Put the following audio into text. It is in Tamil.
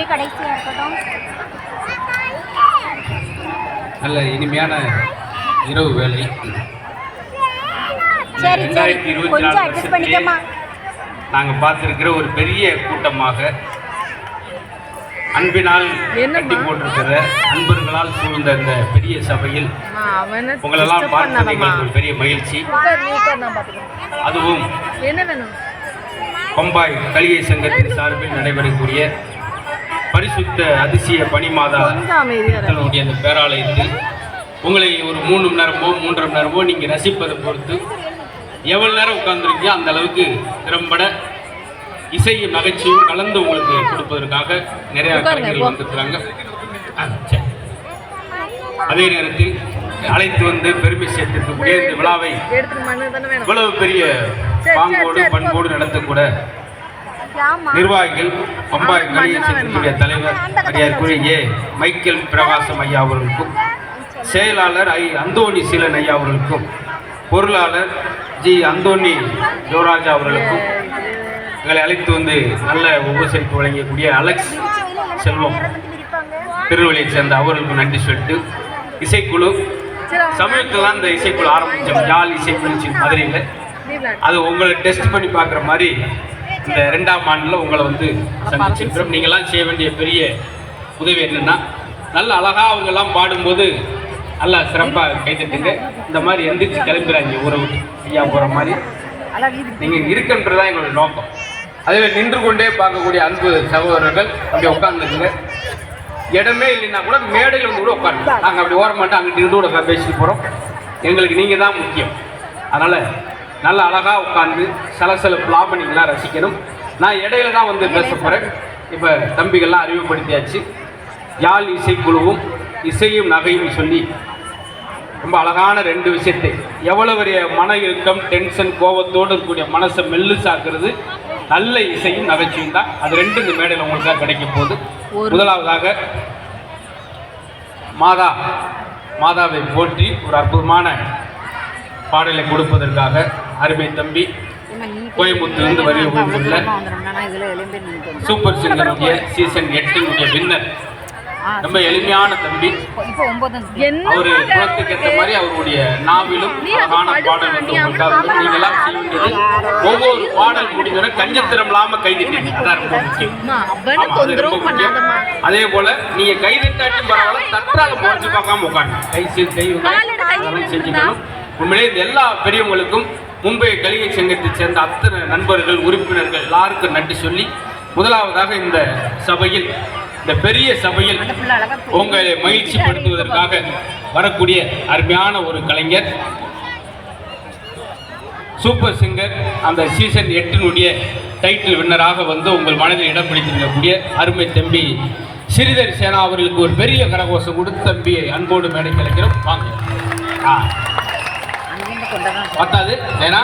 இதுவே கடைசியாக இருக்கட்டும் நல்ல இனிமையான இரவு வேலை சரி சரி ரெண்டாயிரத்தி இருபத்தி கொஞ்சம் நாலு அட்ஜஸ்ட் பண்ணிக்கம்மா நாங்கள் பார்த்துருக்கிற ஒரு பெரிய கூட்டமாக அன்பினால்? கட்டி போட்டிருக்கிற அன்பர்களால் சூழ்ந்த இந்த பெரிய சபையில் உங்களெல்லாம் பார்த்தது. எங்களுக்கு ஒரு பெரிய மகிழ்ச்சி. அதுவும் என்ன வேணும் பம்பாய் கலிகை சங்கத்தின் சார்பில் நடைபெறக்கூடிய பரிசுத்த அதிசய இரு. தன்னுடைய அந்த பேராலயத்தில் உங்களை ஒரு மூணு மணி நேரமோ மூன்றரை மணி நேரமோ நீங்கள் ரசிப்பதை பொறுத்து எவ்வளவு நேரம் உட்கார்ந்துருக்கீங்க அந்த அளவுக்கு திறம்பட இசையும் நகைச்சுவையும் கலந்து உங்களுக்கு கொடுப்பதற்காக நிறைய கலைஞர்கள். வந்திருக்கிறாங்க. அதே நேரத்தில் அழைத்து வந்து பெருமை சேர்த்திருக்கக்கூடிய இந்த விழாவை இவ்வளவு பெரிய பாங்கோடு பண்போடு நடத்தக்கூட நிர்வாகிகள் பம்பாய் மண்ணா சங்கத்தினுடைய? தலைவர் மரியாதைக்குரிய ஏ மைக்கேல் பிரகாசம் ஐயா அவர்களுக்கும் செயலாளர் ஐ அந்தோணி சீலன் ஐயா அவர்களுக்கும் பொருளாளர் ஜி அந்தோணி யுவராஜா அவர்களுக்கும் எங்களை அழைத்து வந்து நல்ல உபசரிப்பு வழங்கக்கூடிய அலெக்ஸ் செல்வம் திருவள்ளியைச் சேர்ந்த அவர்களுக்கு நன்றி சொல்லிட்டு இசைக்குழு சமயத்தில் தான் இந்த இசைக்குழு ஆரம்பித்தோம் யாழ் இசை நிகழ்ச்சி மதுரையில். அது உங்களை டெஸ்ட் பண்ணி பார்க்குற மாதிரி இந்த ரெண்டாம் ஆண்டில் உங்களை வந்து சந்திச்சிருக்கிறோம். நீங்களாம் செய்ய வேண்டிய பெரிய உதவி என்னென்னா நல்ல அழகாக அவங்கெல்லாம் பாடும்போது நல்லா சிறப்பாக கைத்தட்டுங்க இந்த மாதிரி எந்திரிச்சு கிளம்புறாங்க உறவு ஐயா போகிற மாதிரி. நீங்கள் இருக்குன்றதான் எங்களோட நோக்கம். அதுவே நின்று கொண்டே பார்க்கக்கூடிய அன்பு சகோதரர்கள் அங்கே உட்காந்துருக்குங்க இடமே இல்லைன்னா கூட மேடையில் வந்து கூட உட்காந்து நாங்கள் அப்படி ஓர மாட்டோம் அங்கிட்டு இருந்து கூட பேசிட்டு போகிறோம் எங்களுக்கு நீங்கள் தான் முக்கியம். அதனால் நல்ல அழகாக உட்காந்து சலசலப்பு லாபணிகளாக ரசிக்கணும். நான் இடையில தான் வந்து பேச போகிறேன் இப்போ தம்பிகள்லாம் அறிமுகப்படுத்தியாச்சு. யாழ் இசைக்குழுவும் இசையும் நகையும் சொல்லி ரொம்ப அழகான ரெண்டு விஷயத்தை. எவ்வளவு பெரிய மன இறுக்கம் டென்ஷன் கோபத்தோடு இருக்கக்கூடிய மனசை மெல்லுசாக்குறது நல்ல இசையும் நகைச்சுவையும் தான். அது ரெண்டு இந்த மேடையில் உங்களுக்காக கிடைக்க போகுது. முதலாவதாக மாதா மாதாவை போற்றி ஒரு அற்புதமான பாடலை கொடுப்பதற்காக அருமை தம்பி கோயம்புத்தூர்லேருந்து வருகின்ற சூப்பர் சிங்கருடைய சீசன் எட்டினுடைய வின்னர். ரொம்ப எளிமையான தம்பி. என்ன அவரு குலத்துக்கு ஏற்ற மாதிரி அவருடைய நாவிலும் அழகான பாடல் வந்து உங்களுக்காக செய்ய வேண்டியது ஒவ்வொரு பாடல் முடிஞ்சோட கஞ்சத்திரம் இல்லாம கைதிட்டீங்க அதான் ரொம்ப முக்கியம். அது போல நீங்க கைதிட்டாச்சும் பரவாயில்ல தற்றால முறைச்சு பார்க்காம உட்காந்து கை கை செஞ்சுக்கணும். உண்மையிலே இந்த எல்லா பெரியவங்களுக்கும் மும்பை கலிகை சங்கத்தை சேர்ந்த அத்தனை நண்பர்கள் உறுப்பினர்கள் எல்லாருக்கும் நன்றி சொல்லி முதலாவதாக இந்த சபையில் இந்த பெரிய சபையில் உங்களை மகிழ்ச்சிப்படுத்துவதற்காக வரக்கூடிய அருமையான ஒரு கலைஞர் சூப்பர் சிங்கர் அந்த சீசன் எட்டினுடைய டைட்டில் வின்னராக வந்து உங்கள் மனதில் இடம் பிடித்திருக்கக்கூடிய அருமை தம்பி ஸ்ரீதர் சேனா அவர்களுக்கு ஒரு பெரிய கரகோஷம் கொடுத்து தம்பியை அன்போடு மேடை கிடைக்கிறோம் வாங்க. ஆ. பத்தாது. ஏன்னா?